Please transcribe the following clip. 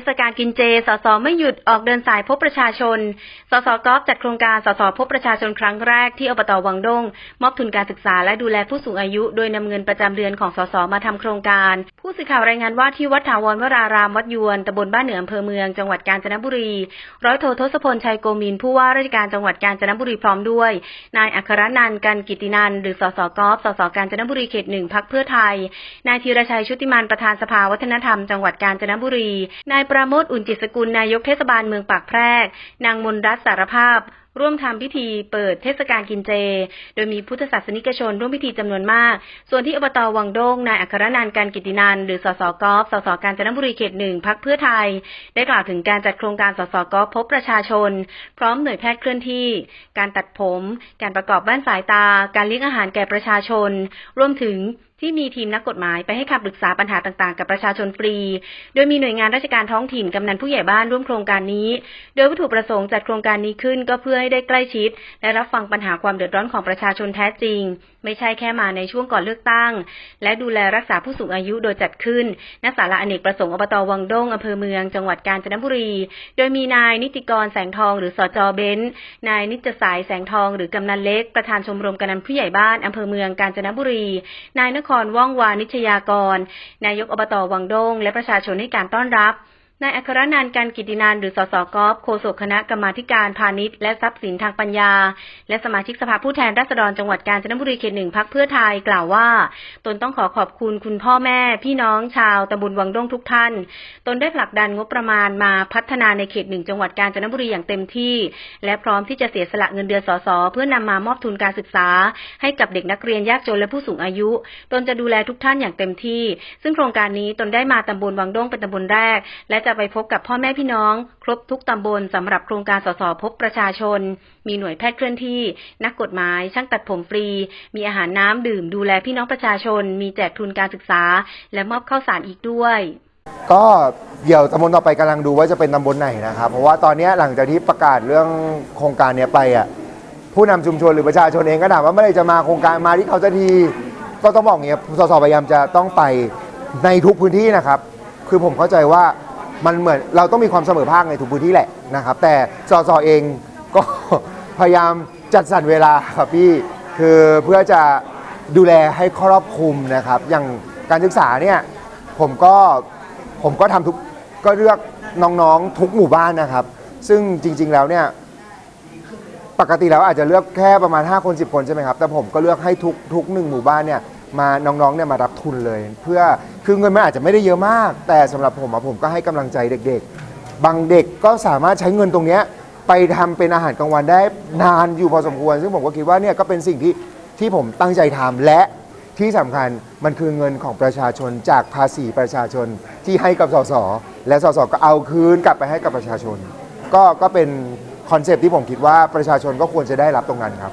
ทศกาลกินเจ สสไม่หยุดออกเดินสายพบประชาชน สสกอฟจัดโครงการสสพบประชาชนครั้งแรกที่อบตวังดง มอบทุนการศึกษาและดูแลผู้สูงอายุ โดยนำเงินประจำเดือนของสสมาทำโครงการ ผู้สื่อข่าวรายงานว่าที่วัดถาวรวรารามวัดยวนตำบลบ้านเหนืออำเภอเมืองจังหวัดกาญจนบุรี ร้อยโททศพลชัยโกมินผู้ว่าราชการจังหวัดกาญจนบุรีพร้อมด้วย นายอัครนันท์กันกิตินันหรือสสกอฟสสกาญจนบุรีเขตหนึ่งพักเพื่อไทย นายธีรชัยชุติมันประธานสภาวัฒนธรรมจังหวัดกาญจนบุรี นายประโมทอุ่นจิตสกุลนายกเทศบาลเมืองปากแพรก นางมนรัตนสารภาพร่วมทำพิธีเปิดเทศกาลกินเจ โดยมีพุทธศาสนิกชนร่วมพิธีจำนวนมาก ส่วนที่อบตวังโดงนายอัครนันท์การกิตินันหรือสสกอฟสสกาญจนบุรีเขตหนึ่งพักเพื่อไทย ได้กล่าวถึงการจัดโครงการสสกอฟพบประชาชน พร้อมหน่วยแพทย์เคลื่อนที่ การตัดผม การประกอบบ้านสายตา การเลี้ยงอาหารแก่ประชาชน รวมถึงที่มีทีมนักกฎหมายไปให้คำปรึกษาปัญหาต่างๆ กับประชาชนฟรี โดยมีหน่วยงานราชการท้องถิ่นกำนันผู้ใหญ่บ้านร่วมโครงการนี้ โดยวัตถุประสงค์จัดโครงการนี้ขึ้นก็เพื่อให้ได้ใกล้ชิด และรับฟังปัญหาความเดือดร้อนของประชาชนแท้จริง ไม่ใช่แค่มาในช่วงก่อนเลือกตั้ง และดูแลรักษาผู้สูงอายุโดยจัดขึ้นณศาลาอเนกประสงค์อบตวังด้งอำเภอเมืองจังหวัดกาญจนบุรี โดยมีนายนิติกรแสงทอง หรือสจเบนนายนิจสายแสงทอง หรือกำนันเล็กประธานชมรมกำนันผู้ใหญ่บ้านอำเภอเมืองกาญจนบุรี นายนครว่องวานิชยากร นายกอบตวังด้งและประชาชนให้การต้อนรับ นายอัครนันท์การกิตินันหรือสสกอฟโฆษกคณะกรรมาธิการพาณิชย์และทรัพย์สินทางปัญญา และสมาชิกสภาผู้แทนราษฎรจังหวัดกาญจนบุรีเขตหนึ่งพักเพื่อไทยกล่าวว่า ตนต้องขอขอบคุณคุณพ่อแม่ พี่น้องชาวตำบลวังด้งทุกท่าน ตนได้ผลักดันงบประมาณมาพัฒนาในเขตหนึ่งจังหวัดกาญจนบุรีอย่างเต็มที่ และพร้อมที่จะเสียสละเงินเดือนสสเพื่อนำมามอบทุนการศึกษา ให้กับเด็กนักเรียนยากจนและผู้สูงอายุ ตนจะดูแลทุกท่านอย่างเต็มที่ ซึ่งโครงการนี้ตนได้มาตำบลวังด้งเป็นตำบลแรก และจะไปพบกับพ่อแม่พี่น้อง ครบทุกตำบลสำหรับโครงการสสพบประชาชน มีหน่วยแพทย์เคลื่อนที่ นักกฎหมาย ช่างตัดผมฟรี มีอาหารน้ำดื่มดูแลพี่น้องประชาชน มีแจกทุนการศึกษา และมอบข้าวสารอีกด้วย ก็เดี๋ยวตำบลต่อไปกำลังดูว่าจะเป็นตำบลไหนนะครับ เพราะว่าตอนนี้หลังจากที่ประกาศเรื่องโครงการเนี้ยไปอะผู้นำชุมชนหรือประชาชนเองก็ถามว่าเมื่อไรจะมาโครงการมาที่เขาจะทีก็ต้องบอกอย่างเงี้ยสสพยายามจะต้องไปในทุกพื้นที่นะครับ คือผมเข้าใจว่า มันเหมือนเราต้องมีความเสมอภาคในทุกพื้นที่แหละนะครับ แต่สสเองก็ พยายามจัดสรรเวลาครับพี่คือเพื่อจะดูแลให้ครอบคลุมนะครับ อย่างการศึกษาเนี่ยผมก็ผมก็ทำทุกก็เลือกน้องๆทุกหมู่บ้านนะครับ ซึ่งจริง ๆแล้วเนี่ยปกติแล้วอาจจะเลือกแค่ประมาณ 5 คน 10 คนใช่ไหมครับ แต่ผมก็เลือกให้ทุกทุกหนึ่งหมู่บ้านเนี่ย มาน้องๆเนี่ยมารับทุนเลย เพื่อคือเงินมันอาจจะไม่ได้เยอะมาก แต่สำหรับผมอะผมก็ให้กำลังใจเด็กๆ บางเด็กก็สามารถใช้เงินตรงเนี้ยไปทำเป็นอาหารกลางวันได้นานอยู่พอสมควร ซึ่งผมก็คิดว่าเนี่ยก็เป็นสิ่งที่ที่ผมตั้งใจทำและที่สำคัญมันคือเงินของประชาชนจากภาษีประชาชนที่ให้กับสสและสสก็เอาคืนกลับไปให้กับประชาชน ก็ก็เป็นคอนเซปต์ที่ผมคิดว่าประชาชนก็ควรจะได้รับตรงนั้นครับ